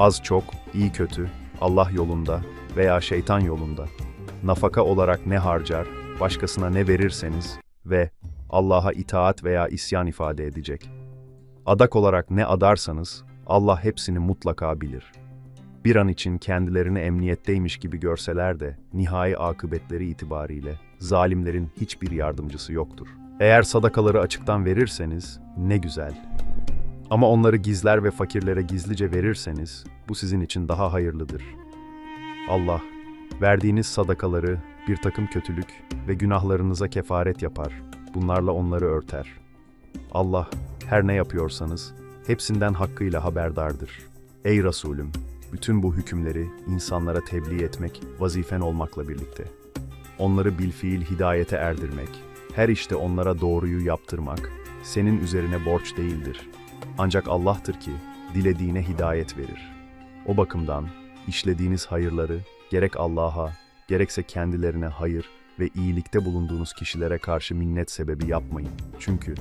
Az çok, iyi kötü, Allah yolunda veya şeytan yolunda. Nafaka olarak ne harcar, başkasına ne verirseniz ve Allah'a itaat veya isyan ifade edecek. Adak olarak ne adarsanız Allah hepsini mutlaka bilir. Bir an için kendilerini emniyetteymiş gibi görseler de nihai akıbetleri itibariyle zalimlerin hiçbir yardımcısı yoktur. Eğer sadakaları açıktan verirseniz ne güzel. Ama onları gizler ve fakirlere gizlice verirseniz bu sizin için daha hayırlıdır. Allah, verdiğiniz sadakaları bir takım kötülük ve günahlarınıza kefaret yapar. Bunlarla onları örter. Allah, her ne yapıyorsanız hepsinden hakkıyla haberdardır. Ey Resulüm, bütün bu hükümleri insanlara tebliğ etmek vazifen olmakla birlikte. Onları bilfiil hidayete erdirmek, her işte onlara doğruyu yaptırmak, senin üzerine borç değildir. Ancak Allah'tır ki, dilediğine hidayet verir. O bakımdan, işlediğiniz hayırları, gerek Allah'a, gerekse kendilerine hayır ve iyilikte bulunduğunuz kişilere karşı minnet sebebi yapmayın. Çünkü,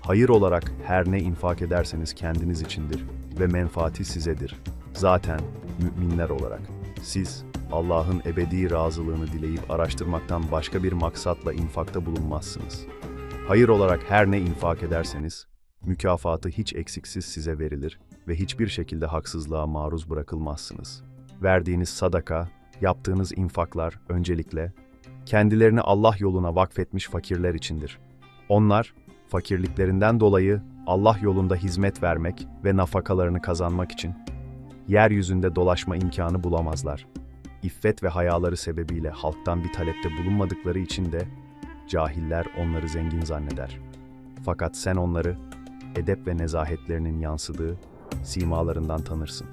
hayır olarak her ne infak ederseniz kendiniz içindir ve menfaati sizedir. Zaten, müminler olarak, siz, Allah'ın ebedi razılığını dileyip araştırmaktan başka bir maksatla infakta bulunmazsınız. Hayır olarak her ne infak ederseniz, mükafatı hiç eksiksiz size verilir ve hiçbir şekilde haksızlığa maruz bırakılmazsınız. Verdiğiniz sadaka, yaptığınız infaklar öncelikle kendilerini Allah yoluna vakfetmiş fakirler içindir. Onlar, fakirliklerinden dolayı Allah yolunda hizmet vermek ve nafakalarını kazanmak için yeryüzünde dolaşma imkanı bulamazlar. İffet ve hayaları sebebiyle halktan bir talepte bulunmadıkları için de cahiller onları zengin zanneder. Fakat sen onları edep ve nezahetlerinin yansıdığı simalarından tanırsın.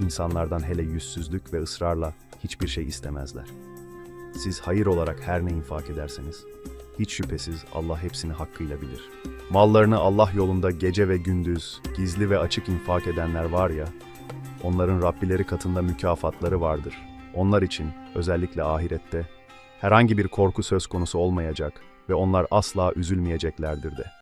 İnsanlardan hele yüzsüzlük ve ısrarla hiçbir şey istemezler. Siz hayır olarak her ne infak ederseniz, hiç şüphesiz Allah hepsini hakkıyla bilir. Mallarını Allah yolunda gece ve gündüz, gizli ve açık infak edenler var ya, onların Rabbileri katında mükafatları vardır. Onlar için, özellikle ahirette, herhangi bir korku söz konusu olmayacak ve onlar asla üzülmeyeceklerdir de.